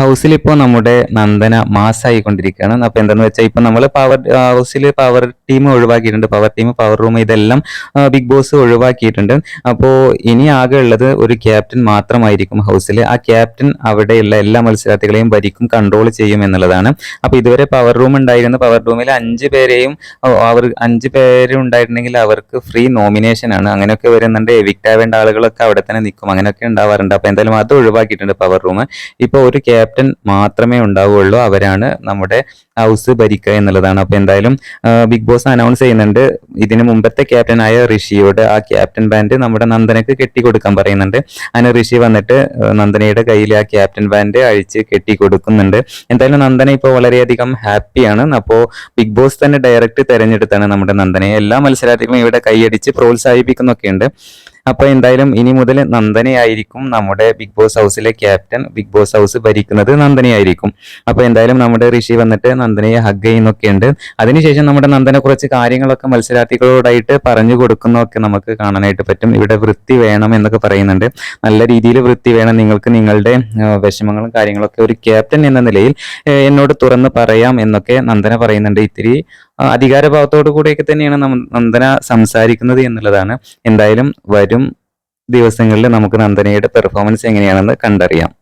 ഹൗസിൽ ഇപ്പോൾ നമ്മുടെ നന്ദന മാസമായിക്കൊണ്ടിരിക്കുകയാണ് അപ്പോൾ എന്താണെന്ന് വെച്ചാൽ ഇപ്പോൾ നമ്മൾ പവർ ഹൗസിൽ പവർ ടീം ഒഴിവാക്കിയിട്ടുണ്ട്. പവർ ടീം പവർ റൂം ഇതെല്ലാം ബിഗ് ബോസ് ഒഴിവാക്കിയിട്ടുണ്ട്. അപ്പോൾ ഇനി ആകെ ഉള്ളത് ഒരു ക്യാപ്റ്റൻ മാത്രമായിരിക്കും ഹൗസിൽ ആ ക്യാപ്റ്റൻ അവിടെയുള്ള എല്ലാ മത്സരാർത്ഥികളെയും ഭരിക്കും കൺട്രോൾ ചെയ്യും എന്നുള്ളതാണ്. അപ്പോൾ ഇതുവരെ പവർ റൂം ഉണ്ടായിരുന്ന. പവർ റൂമിൽ അഞ്ച് പേരെയും അവർ അഞ്ച് പേരും ഉണ്ടായിട്ടുണ്ടെങ്കിൽ അവർക്ക് ഫ്രീ നോമിനേഷൻ ആണ്. അങ്ങനെയൊക്കെ വരുന്നുണ്ട്. എവിക്റ്റ് ആവേണ്ട ആളുകളൊക്കെ അവിടെ തന്നെ നിൽക്കും. അങ്ങനെയൊക്കെ ഉണ്ടാവാറുണ്ട്. അപ്പോൾ എന്തായാലും അത് ഒഴിവാക്കിയിട്ടുണ്ട് പവർ റൂം ഇപ്പോൾ ഒരു ക്യാപ്റ്റൻ മാത്രമേ ഉണ്ടാവുകയുള്ളൂ. അവരാണ് നമ്മുടെ ഹൗസ് ഭരിക്കുക എന്നുള്ളതാണ്. അപ്പോൾ എന്തായാലും ബിഗ് ബോസ് അനൗൺസ് ചെയ്യുന്നുണ്ട്. ഇതിന് മുമ്പത്തെ ക്യാപ്റ്റനായ ഋഷിയോട് ആ ക്യാപ്റ്റൻ ബാൻഡ് നമ്മുടെ നന്ദനക്ക് കെട്ടിക്കൊടുക്കാൻ പറയുന്നുണ്ട്. അങ്ങനെ ഋഷി വന്നിട്ട് നന്ദനയുടെ കയ്യിൽ ആ ക്യാപ്റ്റൻ ബാൻഡ് അഴിച്ച് കെട്ടി കെട്ടിക്കൊടുക്കുന്നുണ്ട്. എന്തായാലും നന്ദന ഇപ്പോൾ വളരെയധികം ഹാപ്പിയാണ്. അപ്പോൾ ബിഗ് ബോസ് തന്നെ ഡയറക്റ്റ് തെരഞ്ഞെടുത്താണ് നമ്മുടെ നന്ദനയെ. എല്ലാ മത്സരാർത്ഥികളും ഇവിടെ കൈയടിച്ച് പ്രോത്സാഹിപ്പിക്കുന്നൊക്കെയുണ്ട്. അപ്പൊ എന്തായാലും ഇനി മുതൽ നന്ദനയായിരിക്കും നമ്മുടെ ബിഗ് ബോസ് ഹൗസിലെ ക്യാപ്റ്റൻ. ബിഗ് ബോസ് ഹൗസ് ഭരിക്കുന്നത് നന്ദനയായിരിക്കും. അപ്പോൾ എന്തായാലും നമ്മുടെ ഋഷി വന്നിട്ട് നന്ദനയെ ഹഗ് ചെയ്യുന്നൊക്കെ ഉണ്ട്. അതിനുശേഷം നമ്മുടെ നന്ദന കുറച്ച് കാര്യങ്ങളൊക്കെ മത്സരാർത്ഥികളോടായിട്ട് പറഞ്ഞു കൊടുക്കുന്നതൊക്കെ നമുക്ക് കാണാനായിട്ട് പറ്റും. ഇവിടെ വൃത്തി വേണം എന്നൊക്കെ പറയുന്നുണ്ട്. നല്ല രീതിയിൽ വൃത്തി വേണം. നിങ്ങൾക്ക് നിങ്ങളുടെ വിഷമങ്ങളും കാര്യങ്ങളൊക്കെ ഒരു ക്യാപ്റ്റൻ എന്ന നിലയിൽ എന്നോട് തുറന്ന് പറയാം എന്നൊക്കെ നന്ദന പറയുന്നുണ്ട്. ഇത്തിരി അധികാരഭാവത്തോടു കൂടിയൊക്കെ തന്നെയാണ് നന്ദന സംസാരിക്കുന്നത് എന്നുള്ളതാണ്. എന്തായാലും വരും ദിവസങ്ങളിൽ നമുക്ക് നന്ദനയുടെ പെർഫോമൻസ് എങ്ങനെയാണെന്ന് കണ്ടറിയാം.